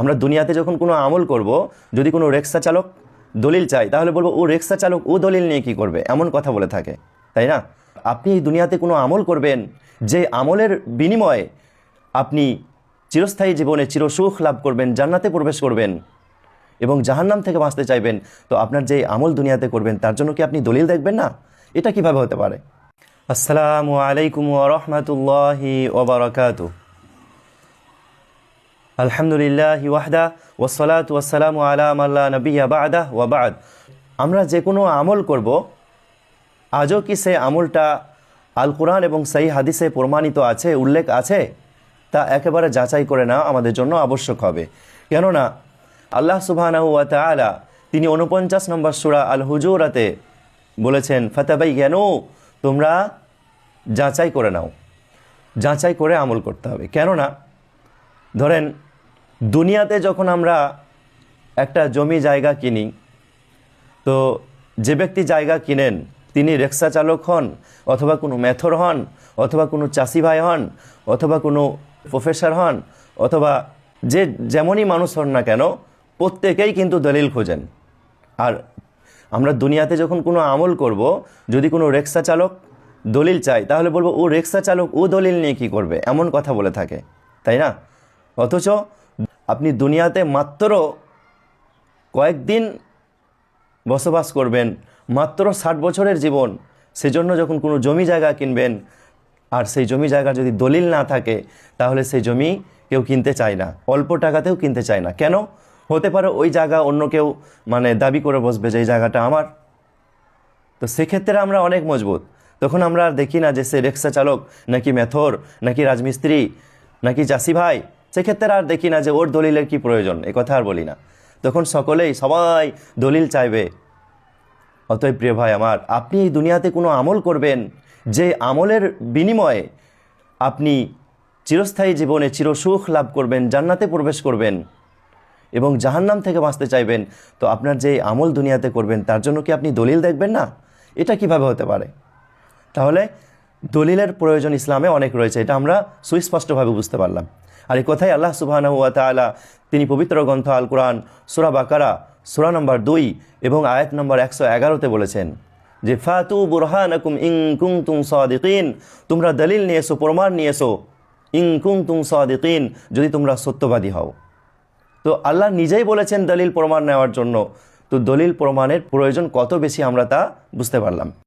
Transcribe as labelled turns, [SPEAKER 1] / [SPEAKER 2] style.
[SPEAKER 1] আমরা দুনিয়াতে যখন কোনো আমল করব, যদি কোনো রিক্সা চালক দলিল চাই তাহলে বলব, ও রিক্সা চালক, ও দলিল নিয়ে কি করবে? এমন কথা বলে থাকে, তাই না? আপনি এই দুনিয়াতে কোনো আমল করবেন, যে আমলের বিনিময়ে আপনি চিরস্থায়ী জীবনে চিরসুখ লাভ করবেন, জান্নাতে প্রবেশ করবেন এবং জাহান্নাম থেকে বাঁচতে চাইবেন, তো আপনার যে আমল দুনিয়াতে করবেন, তার জন্য কি আপনি দলিল দেখবেন না? এটা কীভাবে হতে পারে? আসসালামু আলাইকুম ওরহমতুল্লাহি ওবরাকাতু আলহামদুলিল্লাহ ওয়াহদা ওসলাত ওয়াসালাম আলাম আল্লাহ নবিয়া বাদা। ওয়াবাদ আমরা যে কোনো আমল করব, আজও কি সে আমলটা আল কোরআন এবং সেই হাদিসে প্রমাণিত আছে, উল্লেখ আছে? তা একেবারে যাচাই করে নেওয়া আমাদের জন্য আবশ্যক হবে। কেননা, আল্লাহ সুবহানাহু ওয়া তাআলা তিনি উনপঞ্চাশ নম্বর সুরা আল হুজুরাতে বলেছেন ফতাবাই জ্ঞান তোমরা যাচাই করে নাও। যাচাই করে আমল করতে হবে। কেননা, ধরেন দুনিয়াতে যখন আমরা একটা জমি জায়গা কিনি, তো যে ব্যক্তি জায়গা কিনেন, তিনি রিক্সা চালক হন, অথবা কোনো মেথর হন, অথবা কোনো চাষি ভাই হন, অথবা কোনো প্রফেসর হন, অথবা যে যেমনই মানুষ হন না কেন, প্রত্যেকেই কিন্তু দলিল খোঁজেন। আর আমরা দুনিয়াতে যখন কোনো আমল করব, যদি কোনো রিক্সা চালক দলিল চাই তাহলে বলব, ও রিক্সা চালক, ও দলিল নিয়ে কি করবে? এমন কথা বলে থাকে, তাই না? অথচ আপনি দুনিয়াতে মাত্র কয়েকদিন বসবাস করবেন, মাত্র ষাট বছরের জীবন, সেজন্য যখন কোনো জমি জায়গা কিনবেন, আর সেই জমি জায়গা যদি দলিল না থাকে, তাহলে সেই জমি কেউ কিনতে চায় না, অল্প টাকাতেও কিনতে চায় না। কেন? হতে পারে ওই জায়গা অন্য কেউ মানে দাবি করে বসবে যে এই জায়গাটা আমার। তো সেক্ষেত্রে আমরা অনেক মজবুত। তখন আমরা আর দেখি না যে সে রিক্সা চালক, নাকি মেথর, নাকি রাজমিস্ত্রি, নাকি চাষি ভাই সেক্ষেত্রে আর দেখি না যে ওর দলিলের কি প্রয়োজন, এ কথা আর বলি না। তখন সকলেই, সবাই দলিল চাইবে। অতএব প্রিয় ভাই আমার, আপনি এই দুনিয়াতে কোনো আমল করবেন যে আমলের বিনিময়ে আপনি চিরস্থায়ী জীবনে চিরসুখ লাভ করবেন, জান্নাতে প্রবেশ করবেন এবং জাহান্নাম থেকে বাঁচতে চাইবেন, তো আপনার যে আমল দুনিয়াতে করবেন, তার জন্য কি আপনি দলিল দেখবেন না? এটা কীভাবে হতে পারে? তাহলে দলিলের প্রয়োজন ইসলামে অনেক রয়েছে, এটা আমরা সুস্পষ্টভাবে বুঝতে পারলাম। আর এই কথাই আল্লাহ তাআলা? তিনি পবিত্র গ্রন্থ আল কোরআন সুরা বাকারা, সুরা নম্বর দুই এবং আয়াত নম্বর একশো এগারোতে বলেছেন যে, ফাতু বুরহানাকুম ইং কুং তুম সাদিকিন। তোমরা দলিল নিয়ে এসো প্রমাণ নিয়ে এসো ইং কুং তুম সাদিকিন, যদি তোমরা সত্যবাদী হও। তো আল্লাহ নিজেই বলেছেন দলিল প্রমাণ নেওয়ার জন্য। তো দলিল প্রমাণের প্রয়োজন কত বেশি আমরা তা বুঝতে পারলাম।